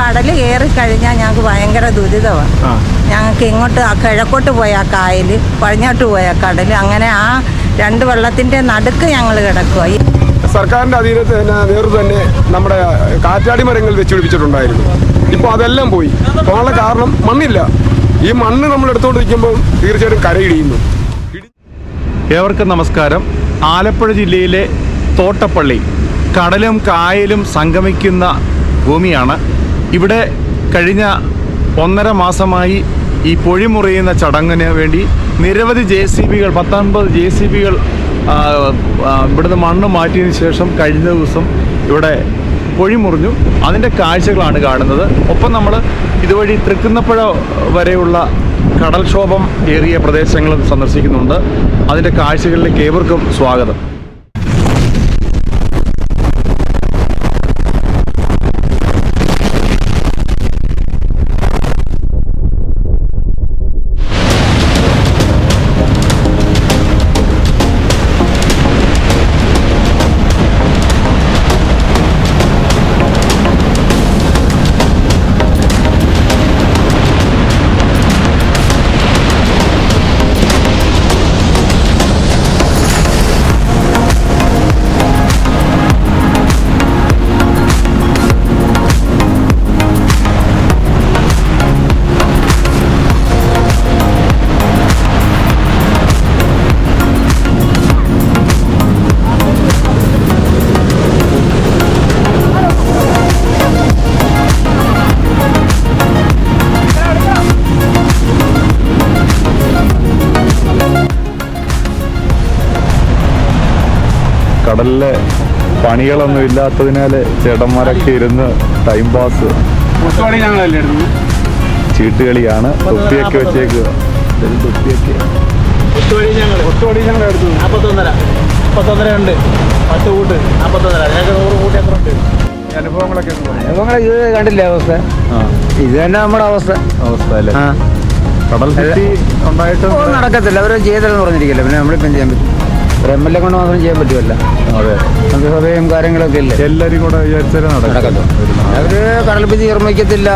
കടൽ കയറി കഴിഞ്ഞാൽ ഞങ്ങൾക്ക് ഭയങ്കര ദുരിതമാണ് ഞങ്ങൾക്ക് ഇങ്ങോട്ട് ആ കിഴക്കോട്ട് പോയ ആ കായൽ പഴഞ്ഞോട്ട് പോയ കടൽ അങ്ങനെ ആ രണ്ട് വെള്ളത്തിന്റെ നടുക്ക് ഞങ്ങൾ കിടക്കുക സർക്കാരിന്റെ സർക്കാരിന്റെ അധീനത്തിൽ തന്നെ വേറെ തന്നെ നമ്മുടെ കാറ്റാടി മരങ്ങൾ വെച്ചുപിടിപ്പിച്ചിട്ടുണ്ടായിരുന്നു. ഇപ്പോൾ അതെല്ലാം പോയി. പോകാനുള്ള കാരണം മണ്ണില്ല. ഈ മണ്ണ് നമ്മൾ എടുത്തുകൊണ്ടിരിക്കുമ്പോൾ തീർച്ചയായിട്ടും കരയിടിയുന്നു. ഏവർക്കും നമസ്കാരം. ആലപ്പുഴ ജില്ലയിലെ തോട്ടപ്പള്ളി കടലും കായലും സംഗമിക്കുന്ന ഭൂമിയാണ്. ഇവിടെ കഴിഞ്ഞ ഒന്നര മാസമായി ഈ പൊഴിമുറിയുന്ന ചടങ്ങിന് വേണ്ടി നിരവധി ജെ സി ബികൾ പത്തൊൻപത് ജെ സി ബികൾ ഇവിടുന്ന് മണ്ണ് മാറ്റിയതിന് ശേഷം കഴിഞ്ഞ ദിവസം ഇവിടെ പൊഴിമുറിഞ്ഞു അതിന്റെ കാഴ്ചകളാണ് കാണുന്നത്. ഒപ്പം നമ്മൾ ഇതുവഴി തൃക്കുന്നപ്പുഴ വരെയുള്ള കടൽക്ഷോഭം ഏറിയ പ്രദേശങ്ങളും സന്ദർശിക്കുന്നുണ്ട്. അതിന്റെ കാഴ്ചകളിലേക്ക് ഏവർക്കും സ്വാഗതം. കടലിലെ പണികളൊന്നും ഇല്ലാത്തതിനാൽ ചേട്ടന്മാരൊക്കെ ഇരുന്ന് ടൈം പാസ് ചീട്ടുകളിയാണ്. തൊപ്പിയൊക്കെ വെച്ചേക്കുക തൊപ്പിയൊക്കെ. ഉണ്ട്. പത്ത് കൂട്ട്. നാൽപ്പത്തൊന്നര അതിനൊക്കെ നൂറ് കൂട്ടി എത്ര ഉണ്ട്. അനുഭവങ്ങളൊക്കെ ഇത് കണ്ടില്ലേ അവസ്ഥ? ഇത് തന്നെ നമ്മുടെ അവസ്ഥ. അവസ്ഥ അല്ലേ? കടൽ ഉണ്ടായിട്ട് നടക്കത്തില്ല. അവർ ചെയ്തല്ലെന്ന് പറഞ്ഞിരിക്കില്ല. പിന്നെ നമ്മളിപ്പം ചെയ്യാൻ പറ്റും? ഒരു എം എൽ എ കൊണ്ട് മാത്രം ചെയ്യാൻ പറ്റുമല്ല. അതെ. മന്ത്രിസഭയും കാര്യങ്ങളൊക്കെ ഇല്ലേ? എല്ലാവരും കൂടെ വിചാരിച്ചാലേ നടക്കത്തുള്ളൂ. നടക്കത്തുള്ളൂ. അവർ കടൽ നിർമ്മിക്കത്തില്ല.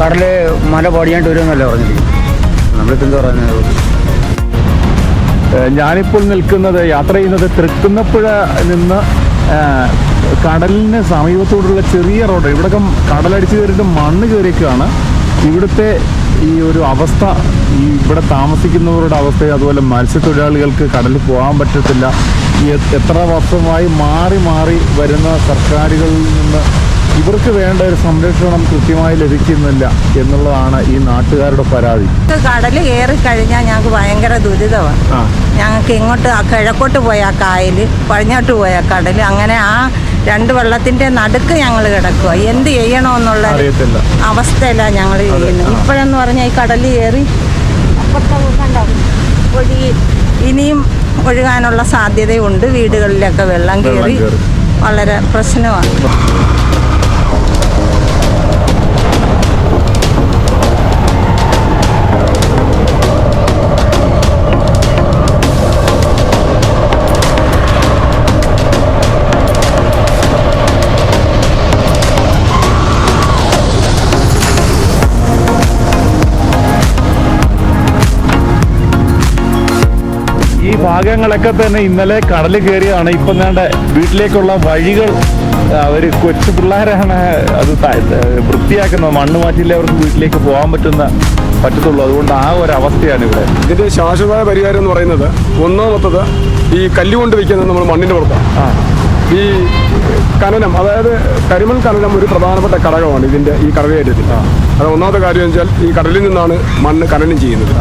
കടൽ മല പടിയാണ്ട് വരുമെന്നല്ല പറഞ്ഞിരിക്കും നമ്മളിപ്പോൾ എന്താ പറയുന്നത്? ഞാനിപ്പോൾ നിൽക്കുന്നത് യാത്ര ചെയ്യുന്നത് തൃക്കുന്നപ്പുഴ നിന്ന് കടലിന് സമീപത്തോടുള്ള ചെറിയ റോഡ്. ഇവിടെ കടലടിച്ച് കയറിയിട്ട് മണ്ണ് കയറിയൊക്കെയാണ് ഇവിടുത്തെ ഈ ഒരു അവസ്ഥ ഈ ഇവിടെ താമസിക്കുന്നവരുടെ അവസ്ഥ അതുപോലെ മത്സ്യത്തൊഴിലാളികൾക്ക് കടലിൽ പോകാൻ പറ്റത്തില്ല. എത്ര വർഷമായി മാറി മാറി വരുന്ന സർക്കാരുകളിൽ നിന്ന് ഇവർക്ക് വേണ്ട ഒരു സംരക്ഷണം കൃത്യമായി ലഭിക്കുന്നില്ല എന്നുള്ളതാണ് ഈ നാട്ടുകാരുടെ പരാതി. കടൽ കയറി കഴിഞ്ഞാൽ ഞങ്ങൾക്ക് ഭയങ്കര ദുരിതമാണ്. ഞങ്ങൾക്ക് ഇങ്ങോട്ട് ആ കിഴക്കോട്ട് പോയ കായൽ പടിഞ്ഞോട്ട് പോയ കടൽ അങ്ങനെ ആ രണ്ട് വെള്ളത്തിന്റെ നടുക്ക് ഞങ്ങൾ കിടക്കുക എന്ത് ചെയ്യണമെന്നുള്ള അവസ്ഥയില്ല ഞങ്ങൾ ചെയ്യുന്നത് ഇപ്പോഴെന്ന് പറഞ്ഞാൽ ഈ കടൽ കയറി കണ്ടോ ഒഴുകി ഇനിയും ഒഴുകാനുള്ള സാധ്യതയുണ്ട്. വീടുകളിലൊക്കെ വെള്ളം കയറി. വളരെ പ്രശ്നമാണ്. ഭാഗങ്ങളൊക്കെ തന്നെ ഇന്നലെ കടൽ കയറിയാണ് ഇപ്പം വേണ്ട വീട്ടിലേക്കുള്ള വഴികൾ അവർ കൊച്ചു പിള്ളേരാണ് അത് വൃത്തിയാക്കുന്നത്. മണ്ണ് മാറ്റിയില്ലേ അവർക്ക് വീട്ടിലേക്ക് പോകാൻ പറ്റുന്ന പറ്റത്തുള്ളൂ. അതുകൊണ്ട് ആ ഒരു അവസ്ഥയാണ് ഇവിടെ. ഇതിന്റെ ശാശ്വതമായ പരിഹാരം എന്ന് പറയുന്നത് ഒന്നാമത്തത് ഈ കല്ലുകൊണ്ട് വയ്ക്കുന്നത് നമ്മൾ മണ്ണിന്റെ പുറത്താണ്. ഈ കനനം അതായത് കരിമൺ കനനം ഒരു പ്രധാനപ്പെട്ട ഘടകമാണ് ഇതിന്റെ ഈ കടലേറ്റത്തിൽ അത് ഒന്നാമത്തെ കാര്യം വെച്ചാൽ ഈ കടലിൽ നിന്നാണ് മണ്ണ് കനനം ചെയ്യുന്നത്.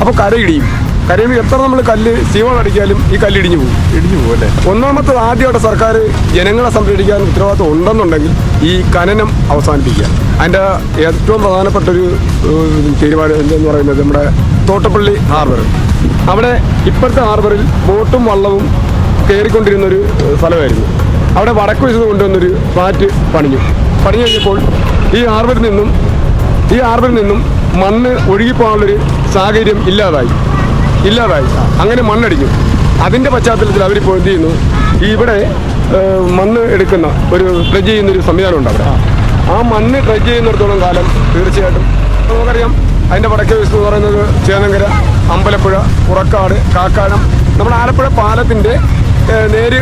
അപ്പോൾ കരയിടിയും. കരയിൽ എത്ര നമ്മൾ കല്ല് സീവൺ അടിക്കാലും ഈ കല്ല് ഇടിഞ്ഞു പോകും. ഇടിഞ്ഞു പോകും അല്ലേ? ഒന്നാമത്തത് ആദ്യമായിട്ട് സർക്കാർ ജനങ്ങളെ സംരക്ഷിക്കാൻ ഉത്തരവാദിത്വം ഉണ്ടെന്നുണ്ടെങ്കിൽ ഈ ഖനനം അവസാനിപ്പിക്കുക. അതിന്റെ ഏറ്റവും പ്രധാനപ്പെട്ട ഒരു തീരുമാനം എന്തെന്ന് പറയുന്നത് നമ്മുടെ തോട്ടപ്പള്ളി ഹാർബർ. അവിടെ ഇപ്പോഴത്തെ ഹാർബറിൽ ബോട്ടും വള്ളവും കയറിക്കൊണ്ടിരുന്ന ഒരു സ്ഥലമായിരുന്നു. അവിടെ വടക്ക് വശത്ത് കൊണ്ടുവന്നൊരു ഫ്ലാറ്റ് പണിഞ്ഞു. പണിഞ്ഞു കഴിഞ്ഞപ്പോൾ ഈ ഹാർബറിൽ നിന്നും ഈ ഹാർബറിൽ നിന്നും മണ്ണ് ഒഴുകിപ്പോകാനുള്ളൊരു സാഹചര്യം ഇല്ലാതായി. ഇല്ലാതായി അങ്ങനെ മണ്ണടിഞ്ഞു. അതിന്റെ പശ്ചാത്തലത്തിൽ അവരിപ്പോൾ എന്ത് ചെയ്യുന്നു? ഇവിടെ മണ്ണ് എടുക്കുന്ന ഒരു ഡ്രജ് ചെയ്യുന്നൊരു സംവിധാനമുണ്ട് അവിടെ. ആ മണ്ണ് ഡ്രജ് ചെയ്യുന്നിടത്തോളം കാലം തീർച്ചയായിട്ടും നമുക്കറിയാം. അതിന്റെ വടക്കേ വശത്ത് എന്ന് പറയുന്നത് ചേന്നങ്കര അമ്പലപ്പുഴ പുറക്കാട് കാക്കാനം നമ്മുടെ ആലപ്പുഴ പാലത്തിന്റെ നേര്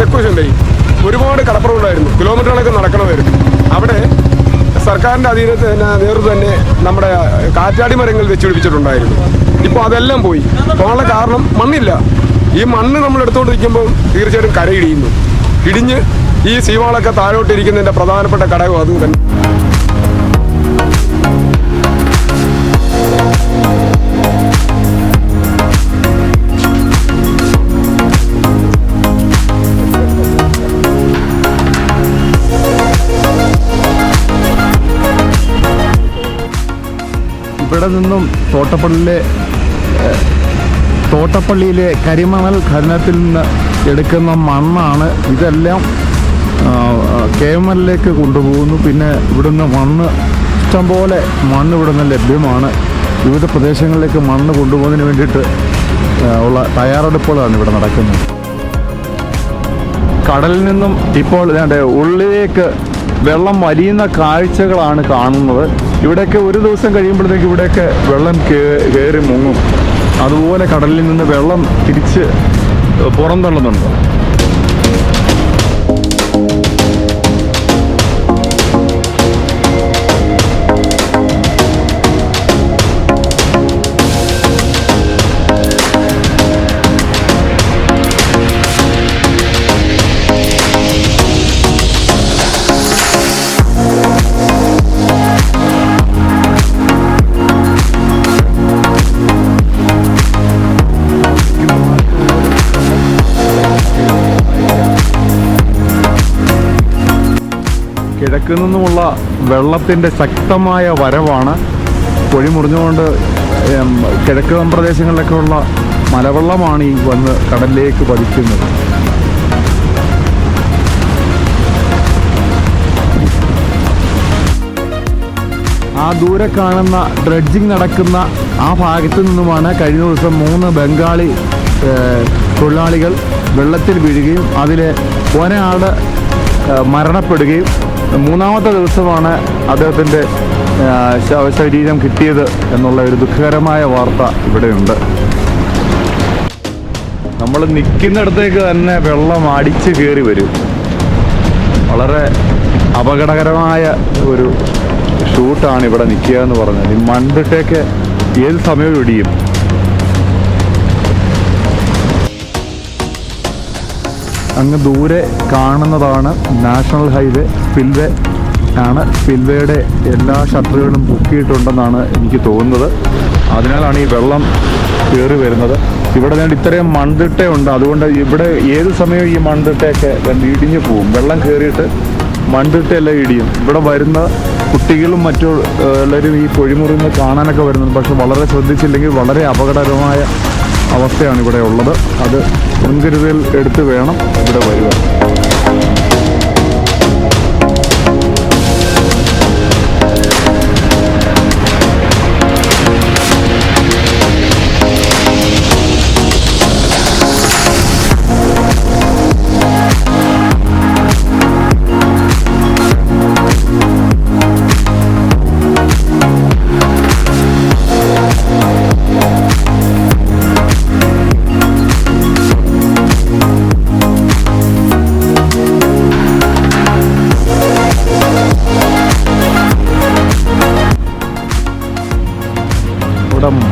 തെക്കുവശം ഒരുപാട് കടപ്പുറമുണ്ടായിരുന്നു കിലോമീറ്ററുകളൊക്കെ നടക്കണമായിരുന്നു. അവിടെ സർക്കാരിന്റെ അധീനത്തിൽ നേതൃത്വം തന്നെ നമ്മുടെ കാറ്റാടി മരങ്ങൾ വെച്ചുപിടിപ്പിച്ചിട്ടുണ്ടായിരുന്നു. ഇപ്പോൾ അതെല്ലാം പോയി. പോകാനുള്ള കാരണം മണ്ണില്ല. ഈ മണ്ണ് നമ്മൾ എടുത്തുകൊണ്ടിരിക്കുമ്പോൾ തീർച്ചയായിട്ടും കരയിടിയുന്നു. ഇടിഞ്ഞ് ഈ സീവാളൊക്കെ താഴോട്ടിരിക്കുന്നതിന്റെ പ്രധാനപ്പെട്ട ഘടകം അതും തന്നെ. ഇവിടെ നിന്നും തോട്ടപ്പള്ളിയിലെ തോട്ടപ്പള്ളിയിലെ കരിമണൽ ഖനനത്തിൽ നിന്ന് എടുക്കുന്ന മണ്ണാണ് ഇതെല്ലാം കെ എം എല്ലിലേക്ക് കൊണ്ടുപോകുന്നു. പിന്നെ ഇവിടുന്ന് മണ്ണ് ഇഷ്ടംപോലെ മണ്ണ് ഇവിടുന്ന് ലഭ്യമാണ്. വിവിധ പ്രദേശങ്ങളിലേക്ക് മണ്ണ് കൊണ്ടുപോകുന്നതിന് വേണ്ടിയിട്ട് ഉള്ള തയ്യാറെടുപ്പുകളാണ് ഇവിടെ നടക്കുന്നത്. കടലിൽ നിന്നും ഇപ്പോൾ ഉള്ളിലേക്ക് വെള്ളം വലിയുന്ന കാഴ്ചകളാണ് കാണുന്നത്. ഇവിടെയൊക്കെ ഒരു ദിവസം കഴിയുമ്പോഴത്തേക്ക് ഇവിടെയൊക്കെ വെള്ളം കയറി മുങ്ങും. അതുപോലെ കടലിൽ നിന്ന് വെള്ളം തിരിച്ച് പുറന്തള്ളുന്നുണ്ട്. കിഴക്ക് നിന്നുമുള്ള വെള്ളത്തിന്റെ ശക്തമായ വരവാണ് പൊഴി മുറിഞ്ഞുകൊണ്ട് കിഴക്ക് പ്രദേശങ്ങളിലൊക്കെ ഉള്ള മലവെള്ളമാണ് ഈ വന്ന് കടലിലേക്ക് പതിക്കുന്നത്. ആ ദൂരെ കാണുന്ന ഡ്രഡ്ജിങ് നടക്കുന്ന ആ ഭാഗത്തു നിന്നുമാണ് കഴിഞ്ഞ ദിവസം മൂന്ന് ബംഗാളി തൊഴിലാളികൾ വെള്ളത്തിൽ വീഴുകയും അതിലെ ഒരാൾ മരണപ്പെടുകയും മൂന്നാമത്തെ ദിവസമാണ് അദ്ദേഹത്തിന്റെ ശവശരീരം കിട്ടിയത് എന്നുള്ള ഒരു ദുഃഖകരമായ വാർത്ത ഇവിടെയുണ്ട്. നമ്മൾ നിൽക്കുന്നിടത്തേക്ക് തന്നെ വെള്ളം അടിച്ച് കയറി വരും. വളരെ അപകടകരമായ ഒരു ഷൂട്ടാണ് ഇവിടെ നിൽക്കുക എന്ന് പറഞ്ഞത്. ഈ മണ്ടിട്ടേക്ക് ഏത് സമയവും ഇടിയും. അങ്ങ് ദൂരെ കാണുന്നതാണ് നാഷണൽ ഹൈവേ. സ്പിൽവേ ആണ്. സ്പിൽവേയുടെ എല്ലാ ഷട്ടറുകളും പൊക്കിയിട്ടുണ്ടെന്നാണ് എനിക്ക് തോന്നുന്നത്. അതിനാലാണ് ഈ വെള്ളം കയറി വരുന്നത്. ഇവിടെ ഞാൻ ഇത്രയും മൺതിട്ടയുണ്ട് അതുകൊണ്ട് ഇവിടെ ഏത് സമയവും ഈ മൺതിട്ടയൊക്കെ ഇടിഞ്ഞ് പോവും. വെള്ളം കയറിയിട്ട് മൺതിട്ടയെല്ലാം ഇടിയും. ഇവിടെ വരുന്ന കുട്ടികളും മറ്റു എല്ലാവരും ഈ പൊഴിമുറിന്ന് കാണാനൊക്കെ വരുന്നുണ്ട്. പക്ഷെ വളരെ ശ്രദ്ധിച്ചില്ലെങ്കിൽ വളരെ അപകടകരമായ അവസ്ഥയാണ് ഇവിടെ ഉള്ളത്. അത് മുൻകരുതൽ എടുത്ത് വേണം ഇവിടെ വരുവാൻ.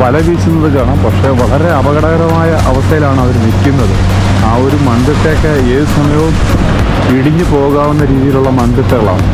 വല വീശുന്നത് കാണാം. പക്ഷേ വളരെ അപകടകരമായ അവസ്ഥയിലാണ് അവർ നിൽക്കുന്നത്. ആ ഒരു മൺതിട്ടയൊക്കെ ഏത് സമയവും ഇടിഞ്ഞു പോകാവുന്ന രീതിയിലുള്ള മൺതിട്ടകളാണ്.